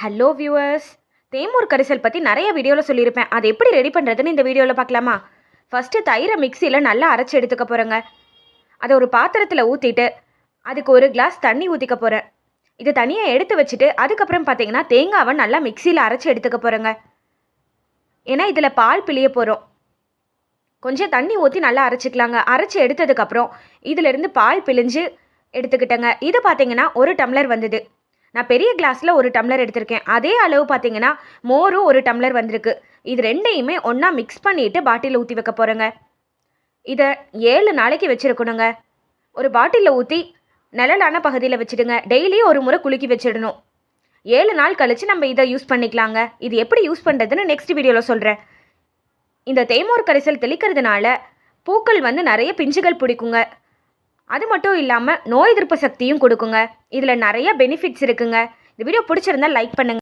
Hello viewers தேமூர் கரிசல் பற்றி நிறைய வீடியோவில் சொல்லியிருப்பேன். அதை எப்படி ரெடி பண்ணுறதுன்னு இந்த வீடியோவில் பார்க்கலாமா? ஃபஸ்ட்டு தயிரை மிக்சியில் நல்லா அரைச்சி எடுத்துக்க போகிறேங்க அதை ஒரு பாத்திரத்தில் ஊற்றிட்டு அதுக்கு ஒரு கிளாஸ் தண்ணி ஊற்றிக்க போகிறேன் இது தனியாக எடுத்து வச்சுட்டு அதுக்கப்புறம் பார்த்தீங்கன்னா தேங்காவை நல்லா மிக்சியில் அரைச்சி எடுத்துக்க போகிறேங்க ஏன்னா இதில் பால் பிழிய போகிறோம் கொஞ்சம் தண்ணி ஊற்றி நல்லா அரைச்சிக்கலாங்க. அரைச்சி எடுத்ததுக்கப்புறம் இதிலேருந்து பால் பிழிஞ்சு எடுத்துக்கிட்டேங்க. இது பார்த்தீங்கன்னா ஒரு டம்ளர் வந்தது. நான் பெரிய கிளாஸில் ஒரு டம்ளர் எடுத்திருக்கேன். அதே அளவு பார்த்தீங்கன்னா மோரும் ஒரு டம்ளர் வந்திருக்கு. இது ரெண்டையுமே ஒன்றா மிக்ஸ் பண்ணிட்டு பாட்டிலில் ஊற்றி வைக்க போகிறேங்க இதை ஏழு நாளைக்கு வச்சுருக்கணுங்க. ஒரு பாட்டிலில் ஊற்றி நிழலான பகுதியில் வச்சுடுங்க. டெய்லியும் ஒரு முறை குலுக்கி வச்சிடணும். ஏழு நாள் கழித்து நம்ம இதை யூஸ் பண்ணிக்கலாங்க. இது எப்படி யூஸ் பண்ணுறதுன்னு நெக்ஸ்ட் வீடியோவில் சொல்கிறேன் இந்த தேமோர் கரைசல் தெளிக்கிறதுனால பூக்கள் வந்து நிறைய பிஞ்சுகள் பிடிக்குங்க. அது மட்டும் இல்லாமல் நோய் எதிர்ப்பு சக்தியும் கொடுக்குங்க. இதில் நிறைய பெனிஃபிட்ஸ் இருக்குங்க. இந்த வீடியோ பிடிச்சிருந்தா லைக் பண்ணுங்கள்